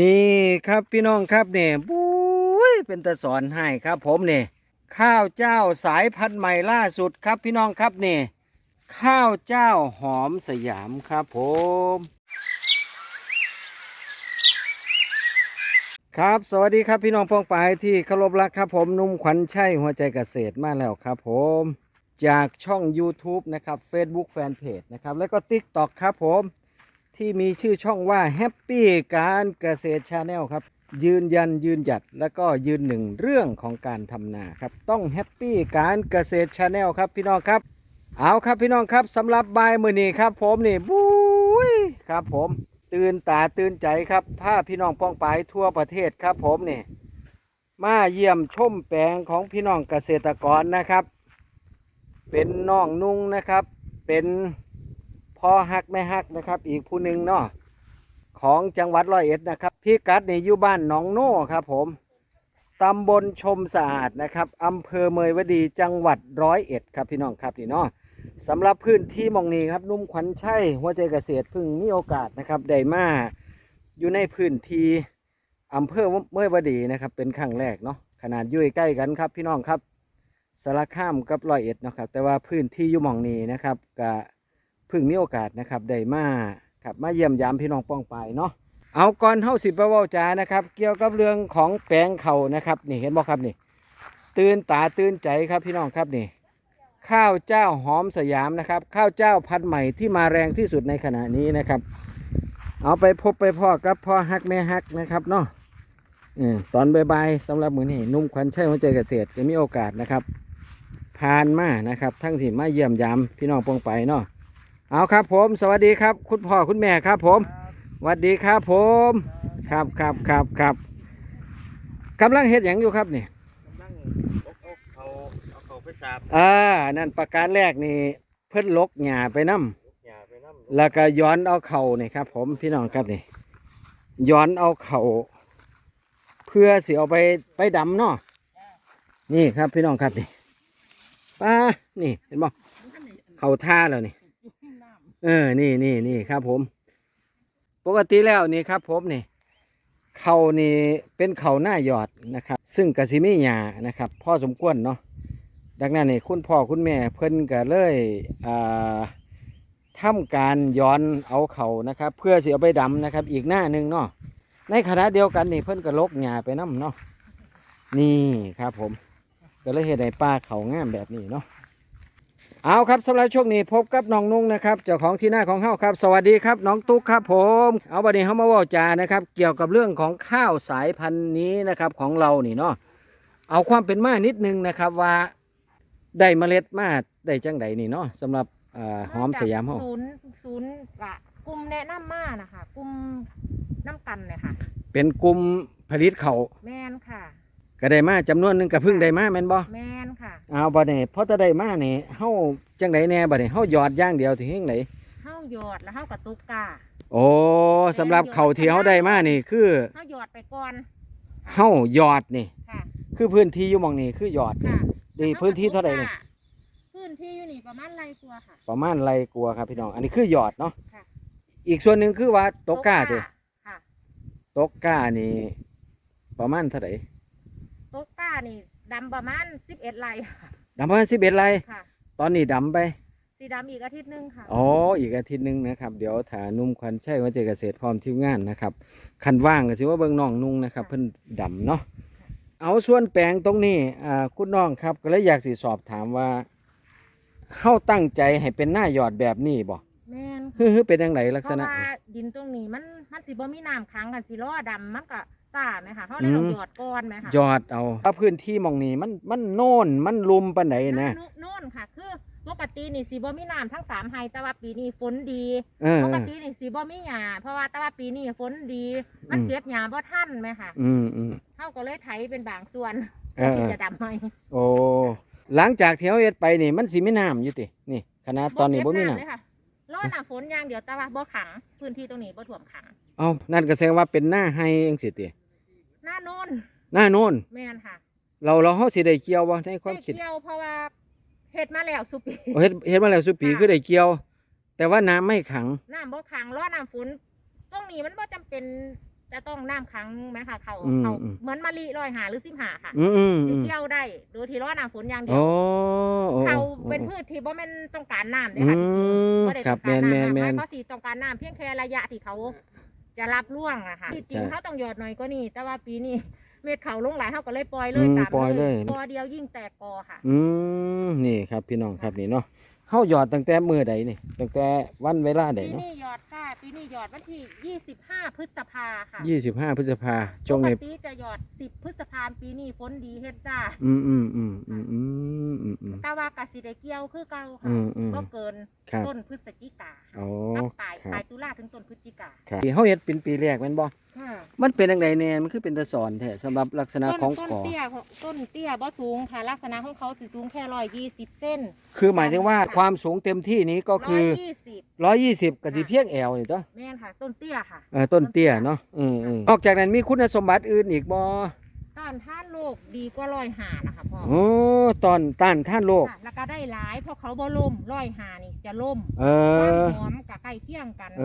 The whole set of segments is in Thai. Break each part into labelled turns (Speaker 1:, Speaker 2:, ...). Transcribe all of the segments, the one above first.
Speaker 1: นี่ครับพี่น้องครับเนี่ยบุ้ยเป็นตะสอนให้ครับ ผมเนี่ยข้าวเจ้าสายพันธุ์ใหม่ล่าสุดครับพี่น้องครับเนี่ยข้าวเจ้าหอมสยามครับผมครับ สวัสดีครับพี่น้องพองปายที่เคารพรักครับผมนุ่มขวัญชัยหัวใจเกษตรมาแล้วครับผม จากช่อง YouTube นะครับ Facebook Fanpage นะครับ แล้วก็ TikTok ครับผม ที่มีชื่อช่องว่า Happy การเกษตรชาแนลครับ ยืนยันยืนหยัดแล้วก็ยืนหนึ่งเรื่องของการทำนาครับ ต้องแฮปปี้การเกษตรชาแนลครับพี่น้องครับ เอาครับพี่น้องครับสำหรับบายมือนี้ครับ ผมนี่บุ้ยครับผมตื่นตาตื่นใจครับพาพี่น้องป้องปายทั่วประเทศครับ ผมนี่มาเยี่ยมชมแปลงของพี่น้องเกษตรกรนะครับ เป็นน้องนุ่งนะครับ เป็น พอฮักแม่ฮักนะครับ อีกผู้หนึ่งเนาะของจังหวัดร้อยเอ็ดนะครับพี่กัดนี่อยู่บ้านหนองโน่ครับผมตำบลชมสะอาดนะครับอำเภอเมยวดีจังหวัดร้อยเอ็ดครับพี่น้องครับนี่เนาะสำหรับพื้นที่มองนี้ครับนุ่มขวัญชัยหัวใจเกษตรพึ่งมีโอกาสนะครับได้มาอยู่ในพื้นที่อำเภอเมยวดีนะครับ เป็นครั้งแรกเนาะขนาดยู่ยใกล้กันครับพี่น้องครับสารคามกับร้อยเอ็ดเนาะครับแต่ว่าพื้นที่อยู่มองนี้นะครับก็เพิ่งมีโอกาสนะครับได้มาครับมาเยี่ยมยามพี่น้องป้องไปเนาะเอาก่อนเฮาสิบเว้าจานะครับ เกี่ยวกับเรื่องของแปลงเขานะครับ นี่เห็นบ่ครับนี่ ตื่นตาตื่นใจครับพี่น้องครับนี่ ข้าวเจ้าหอมสยามนะครับ ข้าวเจ้าพันธุ์ใหม่ที่มาแรงที่สุดในขณะนี้นะครับ เอาไปพบไปพ่อกับพ่อฮักแม่ฮักนะครับเนาะเออตอนบ่ายๆสำหรับมือนี้นุ่มควันใช่หัวใจเกษตรจะมีโอกาสนะครับ ผ่านมานะครับ ทั้งที่มาเยี่ยมยามพี่น้องปองไปเนาะ เอาครับผม สวัสดีครับ คุณพ่อคุณแม่ครับผมสวัสดีครับผม ครับครับครับครับกำลังเฮ็ดอย่างอยู่ครับนี่
Speaker 2: นั่งอกอกเอาเอาเขาไปสาบ
Speaker 1: อ่านั่นประการแรกนี่เพิ่นลกหญ้าไปน้
Speaker 2: ลูกหยาไปน้ำำ
Speaker 1: แล้วก็ย้อนเอาเข่านี่ครับ ผมพี่น้องครับนี่ย้อนเอาเข่าเพื่อสิเอาไปไปดำเนาะนี่ครับพี่น้องครับนี่ป้านี่เห็นบ่เข่าท่าแล้วนี่ เออ นี่นี่นี่ครับผม ปกติแล้วนี่ครับผมนี่เขานี่เป็นเขาหน้าหยอดนะครับ ซึ่งกสิมีหยานะครับ พ่อสมควรเนาะดังนั้นนี่คุณพ่อคุณแม่เพิ่นก็เลยอ่าทำการย้อนเอาเขานะครับ เพื่อสิเอาไปดำนะครับ อีกหน้าหนึ่งเนาะในขณะเดียวกันนี่เพิ่นก็ลกหญ้าไปน้ำเนาะนี่ครับผม ก็เลยเห็นในป่าเขางามแบบนี้เนาะ เอาครับสำหรับช่วงนี้พบกับน้องนุ่งนะครับเจ้าของที่หน้าของเฮาครับ สวัสดีครับน้องตุ๊กครับผม เอาบัดนี้เฮามาเว่าจานะครับ เกี่ยวกับเรื่องของข้าวสายพันธุ์นี้นะครับของเรานี่เนาะเอาความเป็นมานิดนึงนะครับว่าได้เมล็ดมาได้จังใดนี่เนาะสำหรับอ่าหอมสยามเฮา
Speaker 3: ศูนย์ศูนย์กะกลุ่มแนะนำมานะคะกลุ่มน้ำกันเลยค่ะ
Speaker 1: เป็นกลุ่มผลิตเขาว
Speaker 3: แมนค่ะ
Speaker 1: ก็ได้มาจำนวนหนึงก็เพิ่งได้มาแม่นบ่
Speaker 3: แมนค่ะ
Speaker 1: เอาบัดนี้พอจะได้มานี่เฮาจังไดแน่บัดนี้เฮาหยอดอย่างเดียวถึงเฮงไหน
Speaker 3: เฮ้าหยอดแล้วเฮ้ากระตุกกา
Speaker 1: โอ้สำหรับเขาวที่เฮาได้มานี่คือ
Speaker 3: เฮ้าหยอดไปก่อน
Speaker 1: เฮาหยอดนี่
Speaker 3: ค่ะ
Speaker 1: คือพื้นที่อยู่หมองนี้คือหยอดนี่
Speaker 3: ค่ะ
Speaker 1: ดีพื้นที่เท่าไหร่นี่
Speaker 3: พื้นที่อยู่นี่ประมาณไรกว่าค่ะ
Speaker 1: ประมาณไรกลัวครับพี่น้อง อันนี้คือหยอดเนาะ
Speaker 3: ค่ะ
Speaker 1: อีกส่วนหนึ่งคือว่าตกก้าเด้
Speaker 3: ค่ะ
Speaker 1: ตกก้านี่ประมาณเท่าไหร่
Speaker 3: ตกกา นี่ดำประมาณสิบเอ็ดไรค่ะ
Speaker 1: ดำประมาณสิบเอ็ดไร
Speaker 3: ค่ะ
Speaker 1: ตอนนี้ดำไป
Speaker 3: สีดำอีกอาทิตย์หนึงค่ะ
Speaker 1: อ๋ออีกอาทิตย์หนึงนะครับ เดี๋ยวถานุ่มควันใช่ว่าเจเกษตรพร้อมทีมงานนะครับคันว่างก็สิว่าเบิ่งน้องนุ่งนะครับ เพิ่นดำเนาะเอาส่วนแปลงตรงนี้อ่าคุณน้องครับ ก็เลยอยากสิสอบถามว่าเฮาตั้งใจให้เป็นหน้าหยอดแบบนี้บ่
Speaker 3: แมน
Speaker 1: ฮือๆเป็นจังไดลัก
Speaker 3: เพ
Speaker 1: ษ
Speaker 3: ราะ
Speaker 1: ณะ
Speaker 3: ว่าดินตรงนี้มันมันสิบ่มีน้ำขังกันสิล้อดำมันก็ ซ่าไหมค่ะเขาเลยต้อง
Speaker 1: อืม
Speaker 3: หยอดก้อนไหมค่ะ
Speaker 1: ยอดเอาถ้าพื้นที่หมองนี้มันมันโน่นมันลุมปานไหนนะ
Speaker 3: โโน่นค่ะ คือปกตินี่สีบ่มีน้ำทั้งสามไฮแต่ว่าปีนี้ฝนดี
Speaker 1: เออ
Speaker 3: ปกตินี่สีบ่มีหญ้าเพราะว่าแต่ว่าปีนี้ฝนดี มัน
Speaker 1: อืม
Speaker 3: เก็บหญ้าบ่ทันไหมค่ะ
Speaker 1: อืมอืม
Speaker 3: เขาก็เลยไถเป็นบางส่วน
Speaker 1: เออ
Speaker 3: ที่จะดำไหม
Speaker 1: โอ้หลังจากที่เฮาเฮ็ดไปนี่มันสิมีน้ำอยู่ตินี่ขนาดตอนนี้บ่มีน้ำ
Speaker 3: เลยค่ะรอน้ำฝนอย่างเดียวแต่ว่าบ่ขัง พื้นที่ตรงนี้บ่ท่วมขัง
Speaker 1: เอานั่นก็แสดงว่าเป็นหน้าไฮจังซี่ติ
Speaker 3: หน้า โน่น
Speaker 1: หน้าโน่น
Speaker 3: แม่นค่ะ
Speaker 1: เราเราเฮาสิได้เกี่ยวบ่ในความ
Speaker 3: ได้
Speaker 1: คิด
Speaker 3: เกี่ยวเพราะว่าเฮ็ดมาแล้วสุปี
Speaker 1: โอ้เฮ็ดเฮ็ดมาแล้วสุปี
Speaker 3: ค่ะ
Speaker 1: คือได้เกี่ยว แต่ว่าน้ำไม่ขัง
Speaker 3: น้ำบ่ขังรอน้ำฝนตรงนี้มันบ่จำเป็นจะต้องน้ำค้างไหมค่ะเขา
Speaker 1: อืม
Speaker 3: เขา
Speaker 1: อืม
Speaker 3: เหมือนมะลิลอยหาหรือสิบหาค่ะ
Speaker 1: อืมอืม
Speaker 3: สิ
Speaker 1: อืม
Speaker 3: เกี่ยวได้โดยที่รอน้ำฝนอย่างเดี
Speaker 1: โอ้
Speaker 3: ยว
Speaker 1: โอ้
Speaker 3: เขา
Speaker 1: โอ้
Speaker 3: เป็นพืชที่บ่แม่นต้องการน้ำเด้
Speaker 1: อื
Speaker 3: ค่ะ
Speaker 1: ม
Speaker 3: บ่ได้
Speaker 1: ครั
Speaker 3: ต้
Speaker 1: บ
Speaker 3: อง
Speaker 1: แม
Speaker 3: การ
Speaker 1: นแมน
Speaker 3: น้ำ
Speaker 1: แม
Speaker 3: ให้
Speaker 1: น
Speaker 3: เขาสิต้องการน้ำเพียงแค่ระยะที่เขา จะรับร่วงอะค่ะที่จริง
Speaker 1: ใช่
Speaker 3: เขาต้องหยอดหน่อยก็นี่ แต่ว่าปีนี้เม็ดเขาลงหลายเขาก็เลยปล่อยเลย
Speaker 1: อืม
Speaker 3: ตาม
Speaker 1: ปล่อยเลย
Speaker 3: กอเดียวยิ่งแตกกอค่ะ
Speaker 1: อืมนี่ครับพี่น้องครับนี่เนาะ เฮาหยอดตั้งแต่มื้อใดนี่ตั้งแต่วันเวลาใด
Speaker 3: ปี
Speaker 1: เนาะ
Speaker 3: นี้หยอดค่ะปีนี้หยอดวันที่ 25 พฤษภาค่ะ
Speaker 1: 25พฤษภาช่วง
Speaker 3: ป
Speaker 1: นี้
Speaker 3: กติจะหยอด 10 พฤษภาปีนี้ฝนดีเฮ็ดจ้า
Speaker 1: อืมอืมอืมอืมอืมอืมอืม
Speaker 3: แต่ว่ากสิได้เกี่ยวคือเก่าค่ะ
Speaker 1: อืมอืม
Speaker 3: ก็เกิน
Speaker 1: ครับ
Speaker 3: ต้นพฤศจิกา
Speaker 1: โอ้
Speaker 3: กับปลาย
Speaker 1: ครั
Speaker 3: ปลา
Speaker 1: บ
Speaker 3: ยตุลาถึงต้นพฤศจิกา
Speaker 1: ครับเฮาเฮ็ดเป็นปีแรกแม่นบ่
Speaker 3: ค่ะ
Speaker 1: มันเป็นจังไดแน่มันคือเป็นตะสอนแท้สำหรับลักษณะ
Speaker 3: ต้น
Speaker 1: ของ
Speaker 3: ต้น
Speaker 1: กอ
Speaker 3: เตี้ยของต้นเตี้ยบ่สูงค่ะลักษณะของเขาสิสูงแค่120เส้น
Speaker 1: คือหมายถึงว่าความสูงเต็มที่นี้ก็คือ
Speaker 3: 120
Speaker 1: 120กับสิเพียงแอวนี่ตัว
Speaker 3: แม่นค่ะ ต้นเตี้ยค่ะ
Speaker 1: เออต้นเตี้ยเนาะอืมอืมนอกจากนั้นมีคุณสมบัติอื่นอีกบ่
Speaker 3: ต้านท่านโรคดีกว่าร้อยหานะคะพ่อ
Speaker 1: โอ้ตอนต้านท่านโรค
Speaker 3: ค่ะแล้วก็ได้หลายเพราะเขาบ่ล่มร้อยหานี่จะล่ม
Speaker 1: เอ
Speaker 3: ความ
Speaker 1: อ
Speaker 3: หอมกับใกล้เคียงกัน
Speaker 1: เอ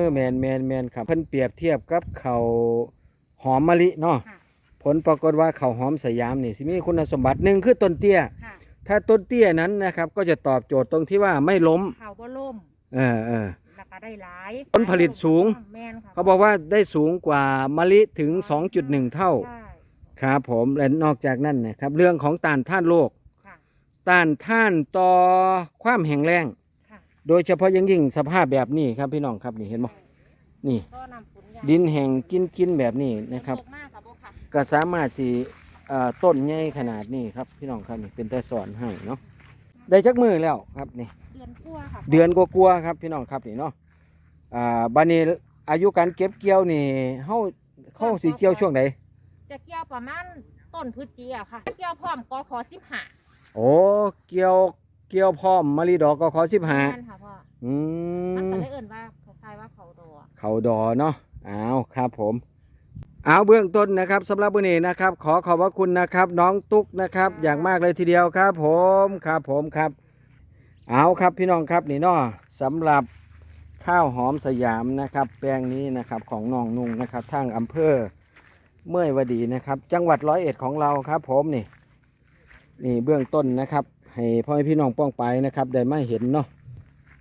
Speaker 1: อแมนแมนแมนครับ เพิ่นเปรียบเทียบกับเขาวหอมมะลิเนาะ
Speaker 3: ค่ะ
Speaker 1: ผลปรากฏว่าเขาวหอมสยามนี่สิมีคุณสมบัติหนึ่งคือต้นเตี้ย
Speaker 3: ค่ะ
Speaker 1: ถ้าต้นเตี้ยนั้นนะครับ ก็จะตอบโจทย์ตรงที่ว่าไม่ล้ม
Speaker 3: เขาบ่ล่ม
Speaker 1: เออเออ
Speaker 3: แล้วก็ได้หลาย
Speaker 1: ผลผลิตสูง
Speaker 3: แม่นค่ะ
Speaker 1: เขาบอกว่าได้สูงกว่ามะลิถึง 2.1 เท่า
Speaker 3: ใช่
Speaker 1: ครับผมและนอกจากนั้นนะครับ เรื่องของต้านท่านโรค
Speaker 3: ค่ะ
Speaker 1: ต้านท่านต่อความแห้งแล้ง
Speaker 3: ค่ะ
Speaker 1: โดยเฉพาะอยังยิ่งสภาพแบบนี้ครับพี่น้องครับนี่เห็นบ่นี่
Speaker 3: ก็นำฝนยาง
Speaker 1: ดินแห้งกินกินแบบนี้นะครับ
Speaker 3: ตกมากค่ะบ่ค่ะ
Speaker 1: ก็สามารถสิเอ่อต้นใหญ่ขนาดนี้ครับพี่น้องครับนี่เป็นแต่สอนให้เนาะได้จักมือแล้วครับนี่
Speaker 3: เดือนกลัวาค่ะ
Speaker 1: เดือนกลัวาๆครับพี่น้องครับนี่เนาะอ่าบัดนี้อายุการเก็บเกี่ยวนี่เฮาเข้าสิเกี่ยวช่วงใด
Speaker 3: จะเกี่ยวประมาณต้นพฤศจิกาค่ะเกี่ยวพร้อมกขอสิบห้า
Speaker 1: โอ้เกี่ยวเกี่ยวพร้อมมะลิดอกก็ขอ15
Speaker 3: แม่นค่ะพ่อ
Speaker 1: อื
Speaker 3: มันก็
Speaker 1: ม
Speaker 3: เลยเอิ่นว่าคล้ายๆว่าเขาดอ
Speaker 1: เขาดอเนาะอ้าวครับผมเอาเบื้องต้นนะครับสำหรับวันนี้นะครับ ขอขอบพระคุณนะครับ น้องตุ๊กนะครับ อย่างมากเลยทีเดียวครับผมครับผมครับ เอาครับพี่น้องครับนี่เนาะสำหรับข้าวหอมสยามนะครับ แปลงนี้นะครับของน้องนุ่งนะครับทางอำเภอ เมื่อยวดีนะครับ จังหวัดร้อยเอ็ดของเราครับผมนี่ นี่เบื้องต้นนะครับ ให้พ่อแม่พี่น้องป้องไปนะครับ ได้ไม่เห็นเนาะ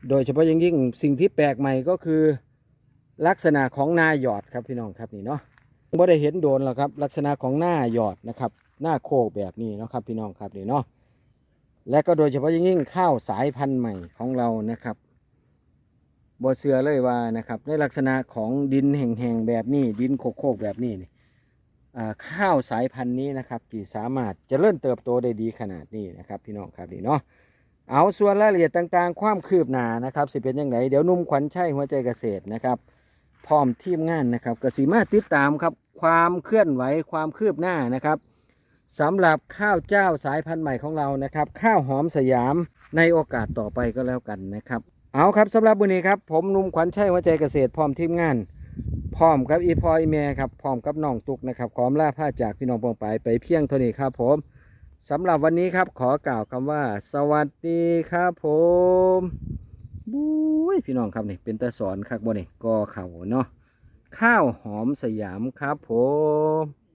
Speaker 1: โดยเฉพาะอยังยิ่งสิ่งที่แปลกใหม่ก็คือ ลักษณะของหน้าหยอดครับพี่น้องครับนี่เนาะบ่ได้เห็นโดนหรอกครับลักษณะของหน้าหยอดนะครับหน้าโคกแบบนี้นะครับพี่น้องครับนี่เนาะและก็โดยเฉพาะอย่างยิ่งข้าวสายพันธุ์ใหม่ของเรานะครับบ่เสือเลยว่านะครับในลักษณะของดินแห่งๆแบบนี้ดินโคกๆแบบนี้นี่ ข้าวสายพันธุ์นี้นะครับที่สามารถเจะเริ่มเติบโตได้ดีขนาดนี้นะครับพี่น้องครับนี่เนาะเอาส่วนรายละเอียดต่างๆ ความคืบหน้านะครับสิเป็นยังไงเดี๋ยวนุ่มขวัญชัยหัวใจเกษตรนะครับ พร้อมทีมงานนะครับกสิมาติดตามครับความเคลื่อนไหวความคืบหน้านะครับสำหรับข้าวเจ้าสายพันธุ์ใหม่ของเรานะครับ ข้าวหอมสยามในโอกาสต่อไปก็แล้วกันนะครับ เอาครับสำหรับวันนี้ครับ ผมนุ่มขวัญชัยหัวใจเกษตรพร้อมทีมงาน พร้อมกับอีพอยแม่ครับพร้อมกับน้องตุกนะครับขอมลาผ้าจากพี่น้องปองไปไปเพียงเท่านี้ครับผมสำหรับวันนี้ครับขอกล่าวคำว่า สวัสดีครับผมบุ้ยพี่น้องครับนี่เป็นตาสอนครับบ่นี่กอเข่าเนาะข้าวหอมสยามครับผม